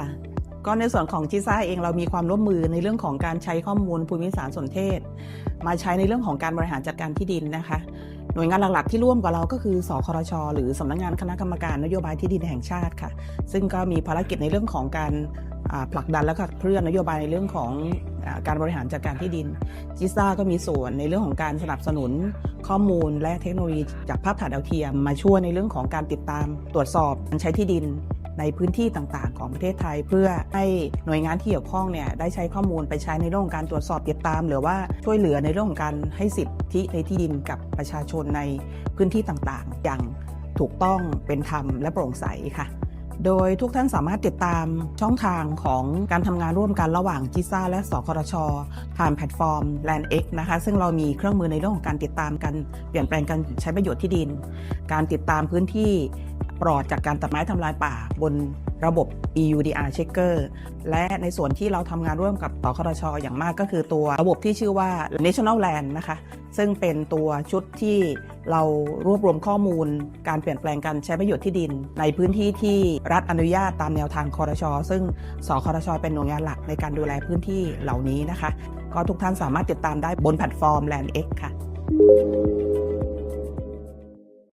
ค่ะ ก็ในส่วนของจิซ่าเองเรามีความร่วมมือในเรื่องของการใช้ข้อมูลภูมิสารสนเทศ มาใช้ในเรื่องของการบริหารจัดการที่ดินนะคะ หน่วยงานหลักๆ ที่ร่วมกับเราก็คือสครช หรือสำนักงานคณะกรรมการนโยบายที่ดินแห่งชาติค่ะ ซึ่งก็มีภารกิจในเรื่องของการผลักดันและขับเคลื่อนนโยบายในเรื่องของอการบริหารจัดการที่ดินจิซ่าก็มีส่วนในเรื่องของการสนับสนุนข้อมูลและเทคโนโลยีจากภาพถ่ายดาวเทียม มาช่วยในเรื่องของการติดตามตรวจสอบการใช้ที่ดิน ในพื้นที่ต่างๆ ของประเทศไทย เพื่อให้หน่วยงานที่เกี่ยวข้องเนี่ยได้ใช้ข้อมูลไปใช้ในเรื่องของการตรวจสอบติดตาม หรือว่าช่วยเหลือในเรื่องของการให้สิทธิในที่ดินกับประชาชนในพื้นที่ต่างๆ อย่างถูกต้องเป็นธรรมและโปร่งใสค่ะโดยทุกท่านสามารถติดตามช่องทางของการทำงานร่วมกันระหว่างจิซ่าและสครชผ่านแพลตฟอร์ม Land X นะคะ ซึ่งเรามีเครื่องมือในเรื่องของการติดตามการเปลี่ยนแปลงการใช้ประโยชน์ที่ดิน การติดตามพื้นที่ ปลอดจากการตัดไม้ทำลายป่าบนระบบ EUDR Checker และในส่วนที่เราทำงานร่วมกับสครชออย่างมากก็คือตัวระบบที่ชื่อว่า National Land นะคะ ซึ่งเป็นตัวชุดที่เรารวบรวมข้อมูล การเปลี่ยนแปลงการใช้ประโยชน์ที่ดิน ในพื้นที่ที่รัฐอนุญาตตามแนวทางคอรชซึ่งสครชอเป็นหน่วยงานหลักในการดูแลพื้นที่เหล่านี้นะคะ ก็ทุกท่านสามารถติดตามได้บนแพลตฟอร์ม Land X ค่ะ